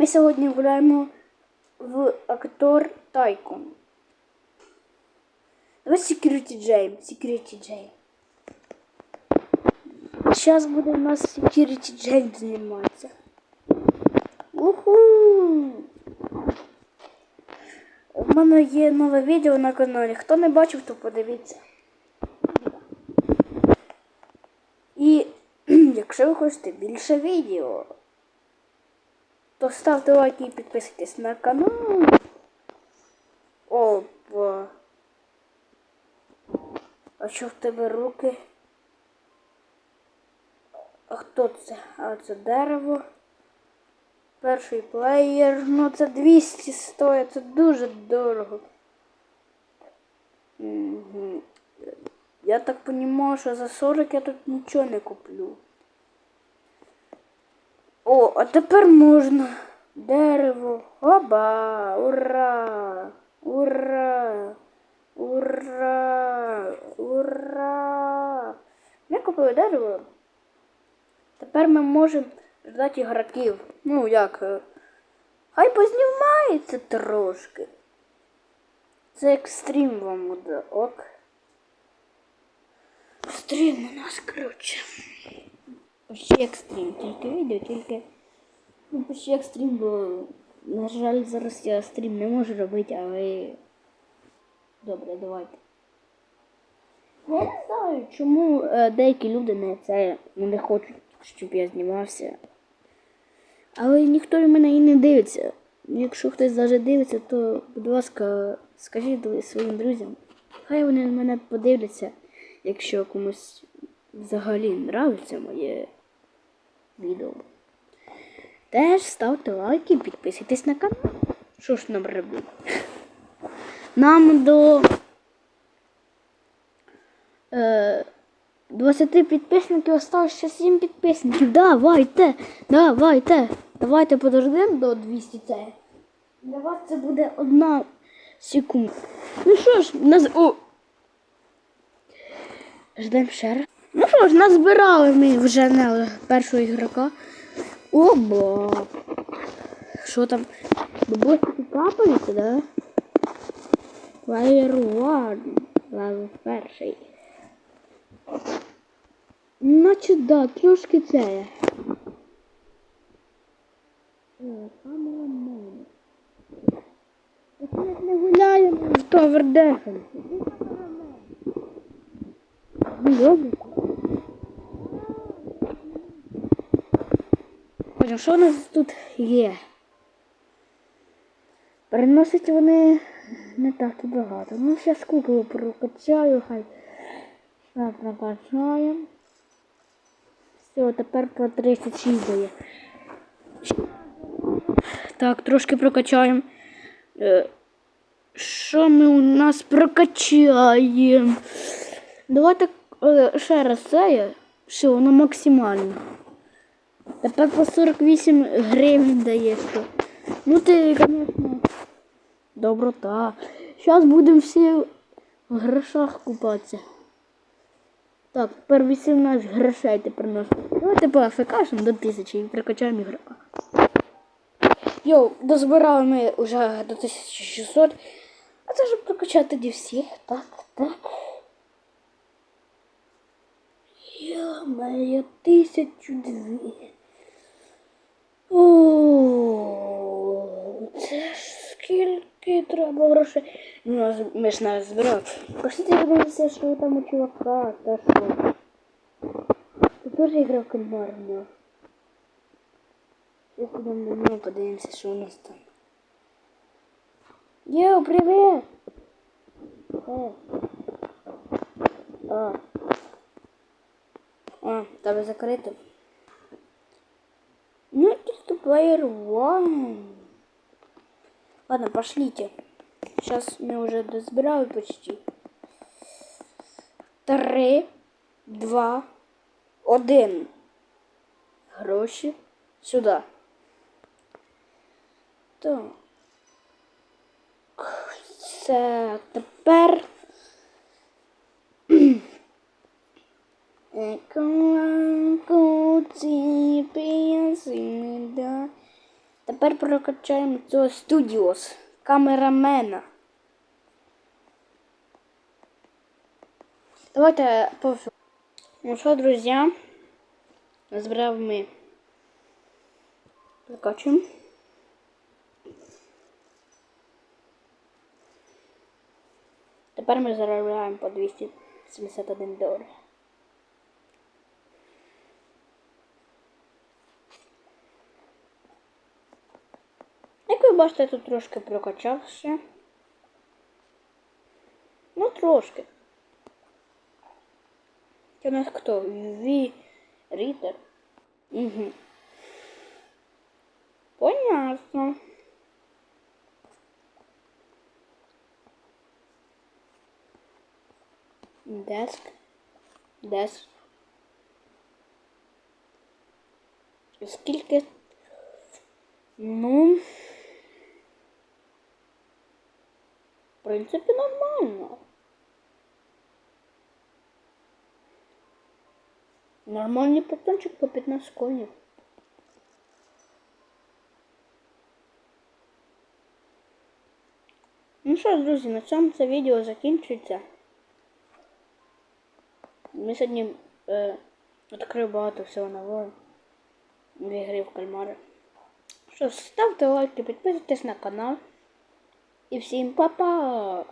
Ми сьогодні гуляємо в актор Тайкон. Давай Security Джейм. Security Джейм. Зараз буде у нас Security Джейм зніматися. Уху! У мене є нове відео на каналі. Хто не бачив, то подивіться. І якщо ви хочете більше відео, то ставте лайки і підписуйтесь на канал. Опа. А що в тебе руки? А хто це? А це дерево. Перший плеєр. Ну це 200 стоїть, це дуже дорого. Угу. Я так понимаю, що за 40 я тут нічого не куплю. О, а тепер можна. Дерево. Оба! Ура! Ура! Ура! Ура! Ми купили дерево. Тепер ми можемо ждати ігроків. Ну як? е, Хай познімається трошки. Це екстрім вам буде, ок. Стрім у нас коротше. Почти екстрім, тільки відео, тільки. Ну, почти екстрім, бо, на жаль, зараз я стрім не можу робити, але. Добре, давайте. Я не знаю, чому е, деякі люди не це не хочуть, щоб я знімався. Але ніхто в мене і не дивиться. Якщо хтось навіть дивиться, то, будь ласка, скажіть своїм друзям. Хай вони на мене подивляться, якщо комусь взагалі нравиться моє відео. Теж ставте лайки, підписуйтесь на канал. Що ж нам робити? Нам до е, 20 підписників осталось ще 7 підписників. Давайте, давайте. Давайте подождемо до 200 це. Для вас це буде одна секунда. Ну що ж, нас. О! Ждемо ще раз. Ну що ж, назбирали ми вже на першого ігрока. Оба. Що там? Бабусики капаються, да? Player one. Левел перший. Значить, да, трошки це. Камера не гуляємо Tower Ну, добре. Потім, що у нас тут є? Переносить вони не так і багато. Ну, зараз куклу прокачаю, хай. Так, прокачаємо. Все, тепер по 36 дає. Так, трошки прокачаємо. Е, Що ми у нас прокачаємо? Давайте е, ще раз це. Все, воно максимально. Тепер по 48 гривень дається. Ну ти, звісно, доброта. Зараз будемо всі в грошах купатися. Так, тепер 18 грошей ти приносиш. Давайте по АФКшам до 1000 і прокачаємо ігрока. Йоу, дозбирали ми вже до 1600. А це щоб прокачати тоді всіх. Так, так. Йо-моє, тисячу дві. О, це скільки треба грошей. Ну, ми ж навіть збирали. Пошліть подивитися, що там у чувака, та що. Ти теж грав кальмар, ну. Сейчас підемо на нього, у нас там. Йоу, привіт! Е. А. А, тебе закрито. Player one. Ладно, пошлите. Сейчас мы уже дозбирали почти. Три, два, один. Гроші сюди. Так. Це тепер. Еколанку ці пісні, да. Тепер прокачаємо цього студіос, камерамена. Давайте по Ну що, друзі, збирав ми. Прокачуємо. Тепер ми заробляємо по 271 долар. Як ви бачите, тут трошки прокачався. Ну, трошки. Це у нас хто? Ві Рітер. Угу. Понятно. Деск. Деск. Скільки? Ну. В принципі, нормально. Нормальний патрончик по 15 коїнів. Ну що ж, друзі, на цьому це відео закінчується. Ми сьогодні е, відкрив багато всього нового в ігри в кальмари. Що ж, ставте лайки, підписуйтесь на канал. І всім па-па!